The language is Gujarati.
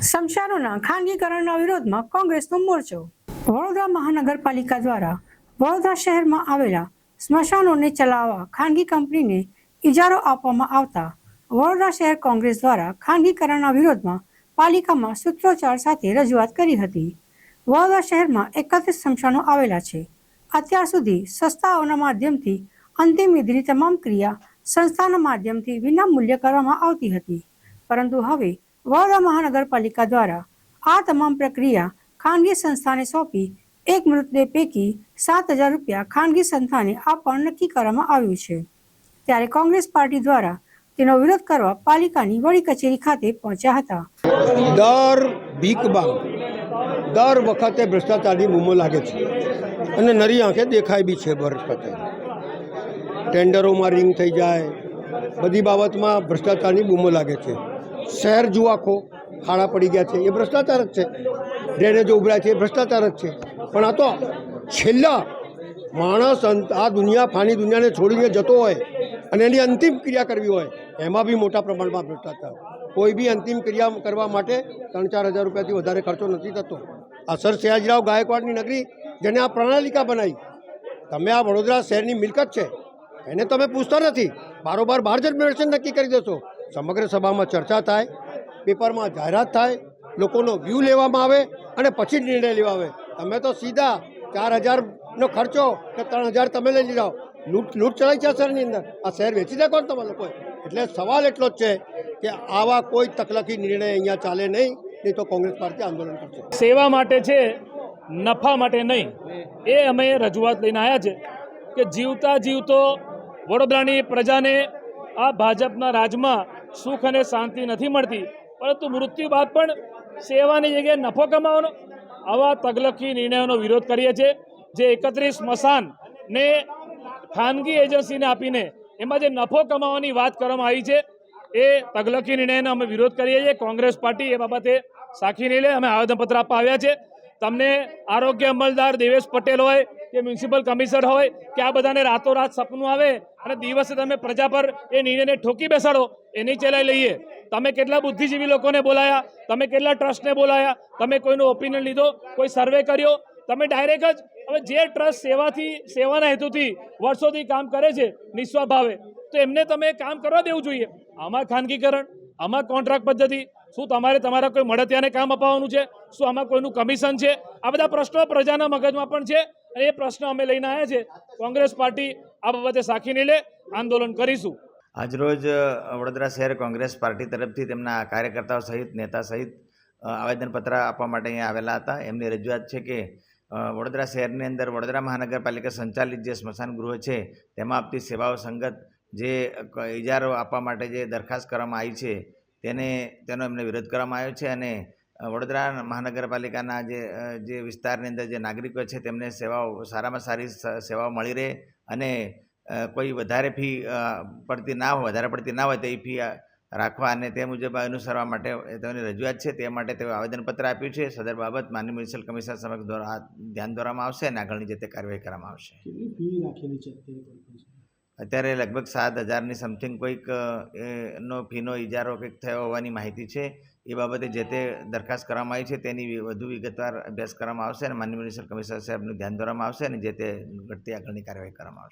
સ્મશાનોના ખાનગીકરણના વિરોધમાં કોંગ્રેસનો મોરચો. વડોદરા મહાનગરપાલિકા દ્વારા વડોદરા શહેરમાં આવેલા સ્મશાનોને ચલાવવા ખાનગી કંપનીને ઇજારો આપવામાં આવતા વડોદરા શહેર કોંગ્રેસ દ્વારા ખાનગીકરણના વિરોધમાં પાલિકામાં સૂત્રોચ્ચાર સાથે રજૂઆત કરી હતી. વડોદરા શહેરમાં એકત્રીસ સ્મશાનો આવેલા છે. અત્યાર સુધી સંસ્થાઓના માધ્યમથી અંતિમ વિધિની તમામ ક્રિયા સંસ્થાના માધ્યમથી વિના મૂલ્ય કરવામાં આવતી હતી. પરંતુ હવે વડોદરા મહાનગરપાલિકા દ્વારા આ તમામ પ્રક્રિયા ખાનગી સંસ્થાને સોંપી, એક મૃતદેહ પૈકી સાત હજાર રૂપિયા ખાનગી સંસ્થાને આપવાનું નક્કી કરવામાં આવ્યું છે. ત્યારે કોંગ્રેસ પાર્ટી દ્વારા તેનો વિરોધ કરવા પાલિકાની વડી કચેરી ખાતે પહોંચ્યા હતા. દર ભીખબાગ દર વખતે ભ્રષ્ટાચારની બૂમો લાગે છે અને નરી આંખે દેખાય બી છે ભ્રષ્ટાચાર ટેન્ડરોમાં રિંગ થઈ જાય, બધી બાબતમાં ભ્રષ્ટાચારની બૂમો લાગે છે. શહેર જુઓ આખો ખાડા પડી ગયા છે. એ ભ્રષ્ટાચાર જ છે. ડ્રેનેજો ઉભરાય છે, એ ભ્રષ્ટાચાર જ છે. પણ આ તો છેલ્લા માણસ આ દુનિયા, ફાની દુનિયાને છોડીને જતો હોય અને એની અંતિમ ક્રિયા કરવી હોય, એમાં બી મોટા પ્રમાણમાં ભ્રષ્ટાચાર. કોઈ બી અંતિમ ક્રિયા કરવા માટે ત્રણ ચાર હજાર રૂપિયાથી વધારે ખર્ચો નથી થતો. આ સર સયાજીરાવ ગાયકવાડની નગરી, જેને આ પ્રણાલિકા બનાવી. તમે આ વડોદરા શહેરની મિલકત છે, એને તમે પૂછતા નથી. બારોબાર બહાર જ મેળવશે નક્કી કરી દેશો. સમગ્ર સભામાં ચર્ચા થાય, પેપરમાં જાહેરાત થાય, લોકોનો વ્યૂ લેવામાં આવે અને પછી નિર્ણય લેવા આવે. તમે તો સીધા ચાર હજારનો ખર્ચો કે ત્રણ હજાર તમે લઈ લીધા. લૂંટ લૂંટ ચલાવી છે શહેરની અંદર? આ શહેર વેચી નાખો તમે લોકોએ? એટલે સવાલ એટલો જ છે કે આવા કોઈ તકલકી નિર્ણય અહીંયા ચાલે નહીં નહીં તો કોંગ્રેસ પાર્ટી આંદોલન કરશે. સેવા માટે છે, નફા માટે નહીં. એ અમે રજૂઆત લઈને આવ્યા છે કે જીવતા જીવતો વડોદરાની પ્રજાને આ ભાજપના રાજમાં સુખ અને શાંતિ નથી મળતી. પરંતુ મૃત્યુ બાદ પણ સેવાની જગ્યાએ નફો કમાવાનો આવા તગલખી નિર્ણયોનો વિરોધ કરીએ છીએ. જે એકત્રીસ સ્મશાનને ખાનગી એજન્સીને આપીને એમાં જે નફો કમાવાની વાત કરવામાં આવી છે, એ તગલકી નિર્ણયનો અમે વિરોધ કરીએ છીએ. કોંગ્રેસ પાર્ટી એ બાબતે સાખી નહીં લે અમે આવેદનપત્ર આપવા આવ્યા છે. તમને આરોગ્ય અમલદાર દેવેશ પટેલ હોય કે મ્યુનિસિપલ કમિશનર હોય કે આ બધાને રાતોરાત સપનું આવે અને દિવસે તમે પ્રજા પર એ નિર્ણયને ઠોકી બેસાડો, એની ચલાઈ લઈએ. તમે કેટલા બુદ્ધિજીવી લોકોને બોલાયા, તમે કેટલા ટ્રસ્ટને બોલાયા, તમે કોઈનો ઓપિનિયન લીધો, કોઈ સર્વે કર્યો, તમે ડાયરેક્ટ જ હવે જે ટ્રસ્ટ સેવાથી, સેવાના હેતુથી વર્ષોથી કામ કરે છે નિસ્વાર્થ ભાવે તો એમને તમે કામ કરવા દેવું જોઈએ. આમાં ખાનગીકરણ, આમાં કોન્ટ્રાક્ટ પદ્ધતિ, શું તમારે તમારા કોઈ મળતિયાને કામ અપાવવાનું છે, શું આમાં કોઈનું કમિશન છે? આ બધા પ્રશ્નો પ્રજાના મગજમાં પણ છે એ પ્રશ્ન અમે લઈને આવ્યા છે. કોંગ્રેસ પાર્ટી આ બાબતે સાખીને લે, આંદોલન કરીશું. આજરોજ વડોદરા શહેર કોંગ્રેસ પાર્ટી તરફથી તેમના કાર્યકર્તાઓ સહિત, નેતા સહિત આવેદનપત્ર આપવા માટે અહીંયા આવેલા હતા. એમની રજૂઆત છે કે વડોદરા શહેરની અંદર વડોદરા મહાનગરપાલિકા સંચાલિત જે સ્મશાન ગૃહ છે, તેમાં આપતી સેવાઓ સંગત જે ઇજારો આપવા માટે જે દરખાસ્ત કરવામાં આવી છે, તેને, તેનો એમને વિરોધ કરવામાં આવ્યો છે અને વડોદરા મહાનગરપાલિકાના જે જે વિસ્તારની અંદર જે નાગરિકો છે તેમને સેવાઓ, સારામાં સારી સેવાઓ મળી રહે અને કોઈ વધારે ફી પડતી ના હોય, વધારે પડતી ના હોય તો એ ફી રાખવા અને તે મુજબ અનુસરવા માટે તેની રજૂઆત છે. તે માટે તેઓ આવેદનપત્ર આપ્યું છે. સદર બાબત માન્ય મ્યુનિસિપલ કમિશનર સમક્ષ દ્વારા ધ્યાન દોરવામાં આવશે અને આગળની જે તે કાર્યવાહી કરવામાં આવશે. ફી રાખેલી છે અત્યારે લગભગ સાત હજારની સમથિંગ કોઈક એનો ફીનો ઇજારો કંઈક થયો હોવાની માહિતી છે. એ બાબતે જે તે દરખાસ્ત કરવામાં આવી છે તેની વધુ વિગતવાર અભ્યાસ કરવામાં આવશે અને માનનીય મ્યુનિસિપલ કમિશનર સાહેબનું ધ્યાન દોરવામાં આવશે અને જે તે ઘટતી આગળની કાર્યવાહી કરવામાં આવશે.